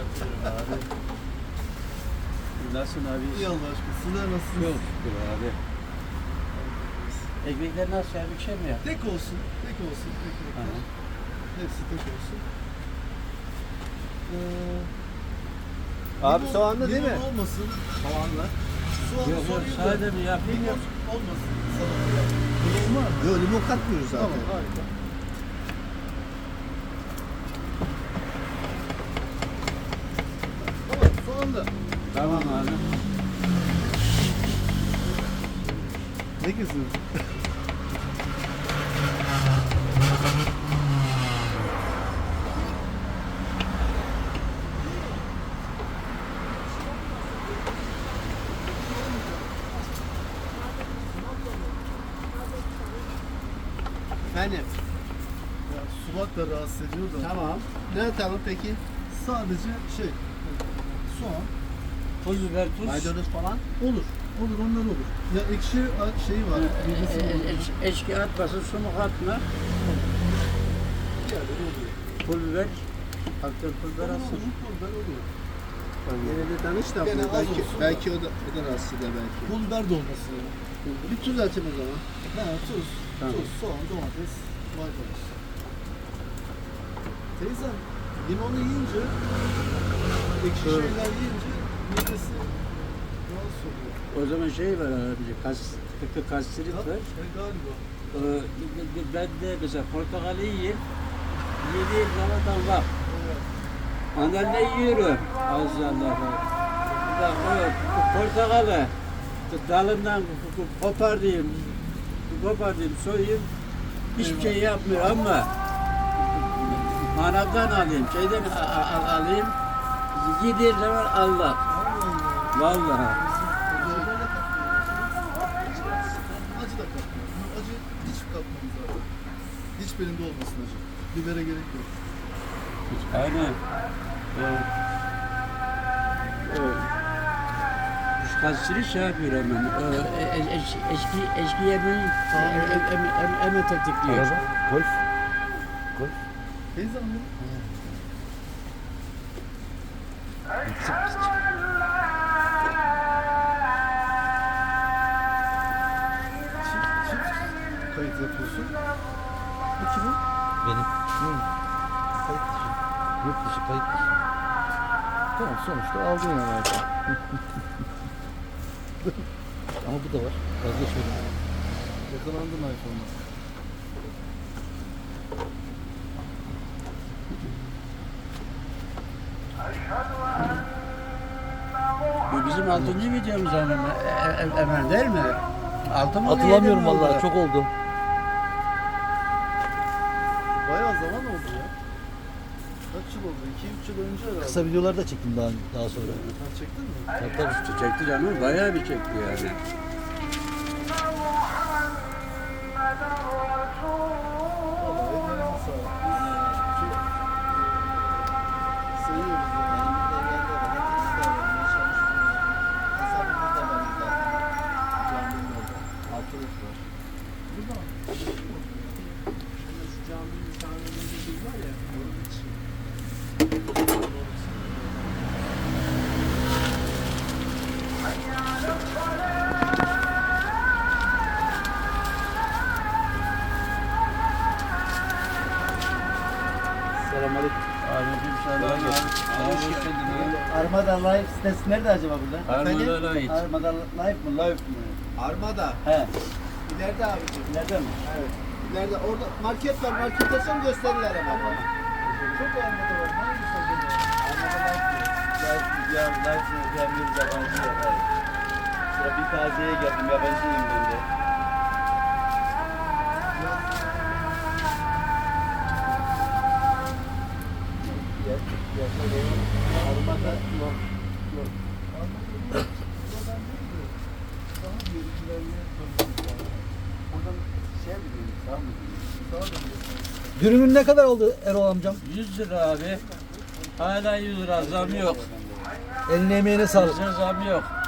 Aferin abi. Nasılsın abi? İyi Allah aşkına. Sizler nasılsınız? Çok şükür abi. Ekmekler nasıl ya? Bir şey mi ya? Tek olsun. Tek olsun. Tek. Hı hı. Hepsi tek olsun. Ee, Abi limon- soğanlı değil limon mi? olmasın. Soğanlı. Soğan, Yok yok soğan sade mi yapayım Limon yok. olmasın. Salataya. Limon var mı? Yok limon katmıyoruz zaten. Tamam harika. Tamam abi. Ne kızım? Efendim. Ya, da rahatsız ediyor da. Tamam. Ne atalım peki? Sadece şey, soğan Pul biber, tuz. Maydanoz falan. olur. Olur onlar olur. Ya ekşi a- şeyi var. E, bilgisi e, var. eç- Eçki atmasın, sumuk atma. Oluyor. Pul biber. Hafif pul biber Olur, atsın. olur, oluyor. Yine de danış da Gene az belki, olsun da. belki o da, o da rahatsız eder belki. Pul biber dolması yani. Bir tuz atayım o zaman. Ha, tuz, Tamam. tuz, soğan, domates, maydanoz. Teyzem, limonu yiyince, ekşi Evet. şeyler yiyince midesi. O zaman şey var abi, kas, Ha, var. e, galiba. Ee, ben de mesela portakalı yiyeyim. Yediğim zaman bak. Da yiyorum. Allah Allah. Portakalı dalından kopardayım. Kopardayım, soyayım. Hiçbir şey yapmıyor ama manavdan alayım, şeyden a- a- alayım. Yediğim zaman Allah. Katmıyoruz. Acı da katmıyoruz. Acı hiç katmamız lazım. Hiçbirinde olmasın acı. Bibere gerek yok. Aynen. O, o, kastiri şey yapıyor hemen. E, e, eski, eski em, hemen tetikliyor. Golf. Golf. Teyze anladın Çift, kayıt yapıyorsun. Bu kimin? Benim. Kayıt dışı. Yurt dışı kayıt dışı. Tamam sonuçta aldın yani artık. Ama bu da var. Vazgeçmedim. Yakalandın iPhone'la. Bu bizim altıncı videomuz hemen, e, e, hemen değil mi? Altı mı? Mi vallahi çok oldu. Bayağı zaman oldu ya. Kaç yıl oldu? 2-3 yıl önce herhalde. Kısa videolar da çektim daha daha sonra. Sen çektin mi? Tabii tabii. Çekti canım, bayağı bir çekti yani. Vallahi ellerine sağlık. Armada Live sitesi nerede acaba burada? Harman'a ait. Armada Live mı? Live mi? Armada. He. İleride abicim. Nerede mi? Evet. İleride orada market var. Markete son gösterirler ama. Çok armada var. Hangisi? Armada. Live ya Live mi? Gelmiyoruz yabancı ya. Şurada bir taziyeye geldim. Yabancıyım ben de. Dürümün ne kadar oldu Erol amcam? 100 lira abi. Hala 100 lira zam yok. Eline emeğine sağlık. Bize zam yok.